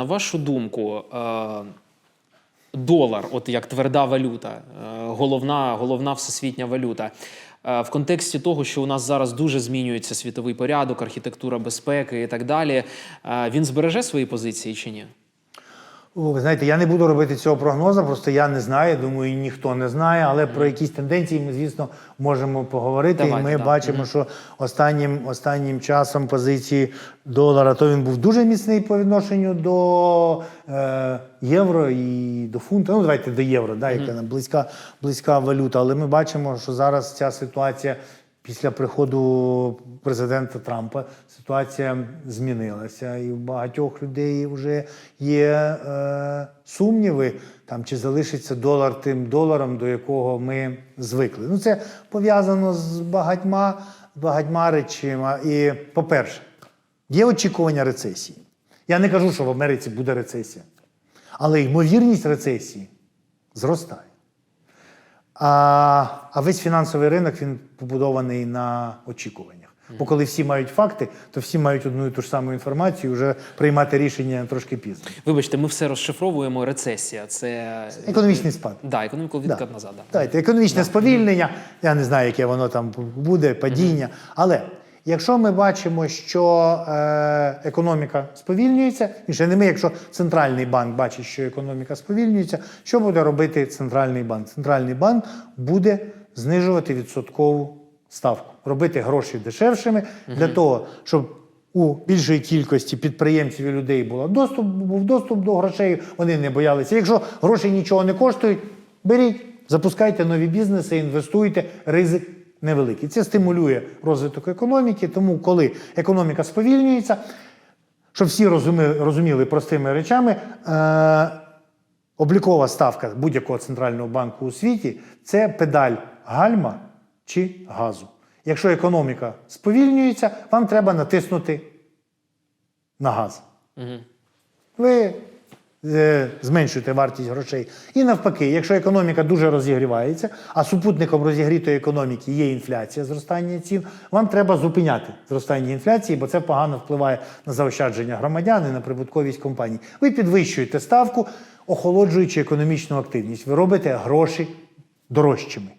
на вашу думку, е, долар, от як тверда валюта, е, головна, головна всесвітня валюта. е, В контексті того, що у нас зараз дуже змінюється світовий порядок, архітектура безпеки і так далі, він збереже свої позиції чи ні? Ви знаєте, я не буду робити цього прогнозу, просто я не знаю. Думаю, ніхто не знає. Але про якісь тенденції ми, звісно, можемо поговорити. Давайте, і ми да. бачимо, що останнім, останнім часом позиції долара то він був дуже міцний по відношенню до е, євро і до фунта. Ну, давайте до євро, да, яка нам близька, близька валюта. Але ми бачимо, що зараз ця ситуація. Після приходу президента Трампа ситуація змінилася, і у багатьох людей вже є е, сумніви, там чи залишиться долар тим доларом, до якого ми звикли. Ну це пов'язано з багатьма, багатьма речима. І, по-перше, є очікування рецесії. Я не кажу, що в Америці буде рецесія, але ймовірність рецесії зростає. А, а весь фінансовий ринок він побудований на очікуваннях. Бо коли всі мають факти, то всі мають одну і ту ж саму інформацію, і вже приймати рішення трошки пізно. Вибачте, ми все розшифровуємо. Рецесія це Економічний спад. да, економіку відкат назад. Да. Дайте економічне сповільнення, я не знаю, яке воно там буде, падіння. Але якщо ми бачимо, що е, економіка сповільнюється, і ще не ми, якщо центральний банк бачить, що економіка сповільнюється, що буде робити центральний банк? Центральний банк буде знижувати відсоткову ставку, робити гроші дешевшими для того, щоб у більшої кількості підприємців і людей було доступ, був доступ до грошей, вони не боялися. Якщо гроші нічого не коштують, беріть, запускайте нові бізнеси, інвестуйте, ризик невеликий. Це стимулює розвиток економіки. Тому, коли економіка сповільнюється, щоб всі розуми, розуміли простими речами, е, облікова ставка будь-якого центрального банку у світі це педаль гальма чи газу. Якщо економіка сповільнюється, вам треба натиснути на газ. Ви е, зменшуєте вартість грошей. І навпаки, якщо економіка дуже розігрівається, а супутником розігрітої економіки є інфляція, зростання цін, вам треба зупиняти зростання інфляції, бо це погано впливає на заощадження громадян і на прибутковість компаній. Ви підвищуєте ставку, охолоджуючи економічну активність. Ви робите гроші дорожчими.